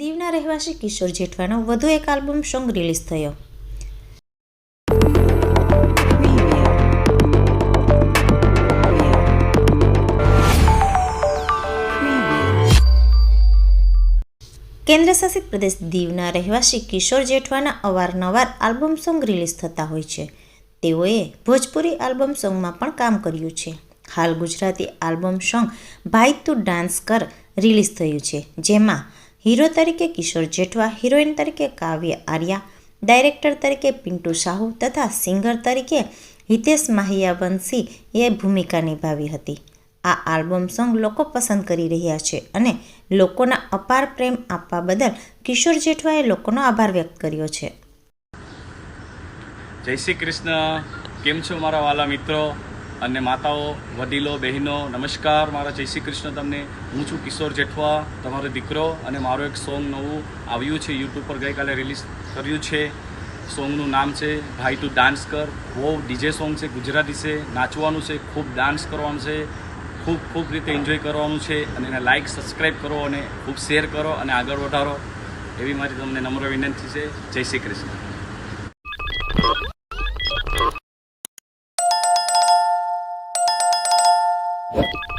દીવના રહેવાસી કિશોર જેઠવાનો વધુ એક આલ્બમ સોંગ રિલીઝ થયો. કેન્દ્રશાસિત પ્રદેશ દીવના રહેવાસી કિશોર જેઠવાના અવારનવાર આલ્બમ સોંગ રિલીઝ થતા હોય છે. તેઓએ ભોજપુરી આલ્બમ સોંગમાં પણ કામ કર્યું છે. હાલ ગુજરાતી આલ્બમ સોંગ ભાઈ તું ડાન્સ કર રિલીઝ થયું છે, જેમાં હીરો તરીકે કિશોર જેઠવા, હિરોઈન તરીકે કાવ્ય આર્યા, ડાયરેક્ટર તરીકે પિન્ટુ સાહુ તથા સિંગર તરીકે હિતેશ માહિયાવંશી એ ભૂમિકા નિભાવી હતી. આ આલ્બમ સોંગ લોકો પસંદ કરી રહ્યા છે અને લોકોના અપાર પ્રેમ આપવા બદલ કિશોર જેઠવાએ લોકોનો આભાર વ્યક્ત કર્યો છે. જય શ્રી કૃષ્ણ. કેમ છો મારા વાલા મિત્રો? અને માતાઓ, વડીલો, બહેનો, નમસ્કાર, મારા જય શ્રી કૃષ્ણ તમને. હું છું કિશોર જેઠવા, તમારો દીકરો અને મારો એક સોંગ નવું આવ્યું છે યુટ્યુબ પર ગઈકાલે રિલીઝ કર્યું છે. સોંગનું નામ છે ભાઈ તું ડાન્સ કર. બહુ ડીજે સોંગ છે, ગુજરાતી છે, નાચવાનું છે, ખૂબ ડાન્સ કરવાનું છે, ખૂબ ખૂબ રીતે એન્જોય કરવાનું છે. અને એને લાઇક સબસ્ક્રાઈબ કરો અને ખૂબ શેર કરો અને આગળ વધારો. એવી મારી તમને નમ્ર વિનંતી છે. જય શ્રી કૃષ્ણ. you